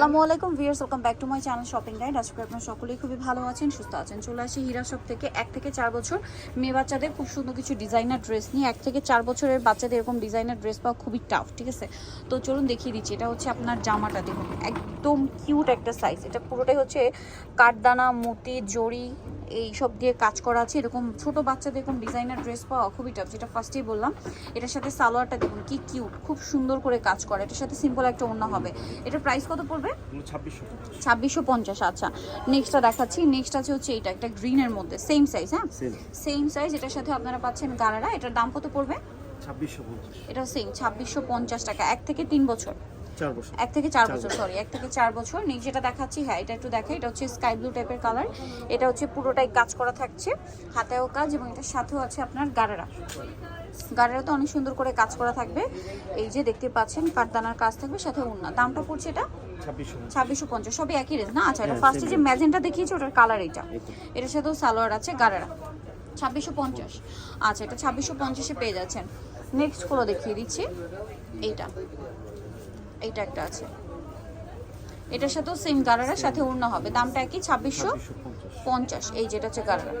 আসসালামু আলাইকুম viewers, welcome back to my channel shopping guide. আজকে আপনারা সকলেই খুবই ভালো আছেন, সুস্থ আছেন। চলে আসি হীরা শপ থেকে। এক থেকে চার বছর মেয়ে বাচ্চাদের খুব সুন্দর কিছু ডিজাইনার ড্রেস নিয়ে। এক থেকে চার বছরের বাচ্চাদের এরকম ডিজাইনার ড্রেস পাওয়া খুবই টাফ ঠিক আছে? তো চলুন দেখিয়ে দিচ্ছি। এটা হচ্ছে আপনার জামাটা, দেখুন। একদম কিউট একটা সাইজ এটা পুরোটাই হচ্ছে কাঠদানা, মতি, জড়ি এই সব দিয়ে কাজ করা আছে। এরকম ছোট বাচ্চাদের এরকম ডিজাইনার ড্রেস পাওয়া খুবই টাফ যেটা ফার্স্টেই বললাম। এটার সাথে সালোয়ারটা, দেখুন, কি কিউট খুব সুন্দর করে কাজ করে। এটার সাথে সিম্পল একটা ওড়না হবে। এটার প্রাইস কত পড়বে? ছাব্বিশশো ছাব্বিশশো পঞ্চাশ আচ্ছা। নেক্সটটা দেখাচ্ছি। নেক্সট আছে হচ্ছে এটা একটা গ্রিনের মধ্যে সেম সাইজ হ্যাঁ? সেম সাইজ এটার সাথে আপনারা পাচ্ছেন গারারা। এটার দাম কত পড়বে? ছাব্বিশশো পঞ্চাশ। এটা সেম ছাব্বিশশো পঞ্চাশ টাকা এক থেকে তিন বছর। বছর। এক থেকে চার বছর। সরি এক থেকে চার বছর। যেটা দেখাচ্ছি হ্যাঁ এটা একটু দেখে এটা হচ্ছে স্কাই ব্লু টাইপের কালার এটা হচ্ছে পুরোটাই কাজ করা থাকছে হাতেও কাজ এবং এটার সাথেও আছে আপনার গারারা। গারারা তো অনেক সুন্দর করে কাজ করা থাকবে। এই যে দেখতে পাচ্ছেন কাঠদানার কাজ থাকবে সাথে উন্না। দামটা পড়ছে এটা? ছাব্বিশশো পঞ্চাশ। সবই একই রেঞ্জ না? আচ্ছা এটা হ্যাঁ, ফার্স্টে যে range। ম্যাজেন্টা দেখিয়েছে ওটার কালার এটা এটার সাথেও সালোয়ার আছে গারারা। ছাব্বিশশো পঞ্চাশ। আচ্ছা এটা ছাব্বিশশো পঞ্চাশে পেয়ে যাচ্ছেন। নেক্সটগুলো দেখিয়ে দিচ্ছি এইটা। এইটা একটা আছে। এটার সাথেও সেম গারারার সাথে উড়না হবে। দামটা একই, ছাব্বিশশো পঞ্চাশ। এই যেটা হচ্ছে গারারা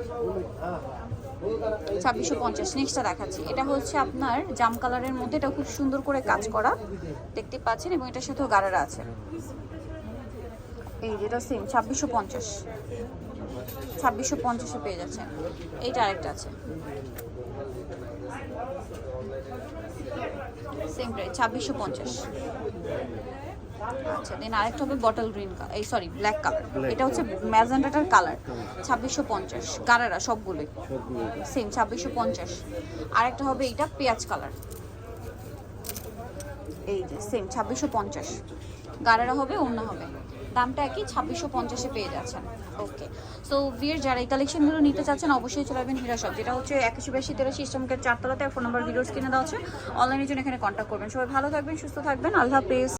ছাব্বিশশো পঞ্চাশ। নেক্সটটা দেখাচ্ছি। এটা হচ্ছে আপনার জাম কালারের মধ্যে। এটা খুব সুন্দর করে কাজ করা। দেখতে পাচ্ছেন? এবং এটার সাথেও গারারা আছে। এই যেটা সেম ছাব্বিশশো পঞ্চাশ। ছাব্বিশশো পঞ্চাশে পেয়ে যাচ্ছেন এইটা আরেকটা আছে। সেম প্রাইস ছাব্বিশশো পঞ্চাশ। আচ্ছা দেন আরেকটা হবে বটল গ্রিন এই সরি ব্ল্যাক কালার এটা হচ্ছে ম্যাজেন্টাটার কালার ছাব্বিশশো পঞ্চাশ। গারারা সবগুলোই। সেম ছাব্বিশশো পঞ্চাশ। আরেকটা হবে এইটা পেঁয়াজ কালার এই যে সেম ছাব্বিশশো পঞ্চাশ। গাড়ারা হবে অন্য হবে। দামটা একই, ছাব্বিশশো পঞ্চাশে পেয়ে যাচ্ছেন। ওকে সো বিয়ের যারা এই কালেকশনগুলো নিতে চাচ্ছেন, অবশ্যই চলে আসবেন হীরা শপ যেটা হচ্ছে একশো বেশি তেরো সিস্টেমকে চারতলাতে। ফোন নাম্বার ভিডিওস কিনে দেওয়া হচ্ছে অনলাইনের জন্য এখানে কন্ট্যাক্ট করবেন। সবাই ভালো থাকবেন, সুস্থ থাকবেন। আল্লাহ হাফেজ।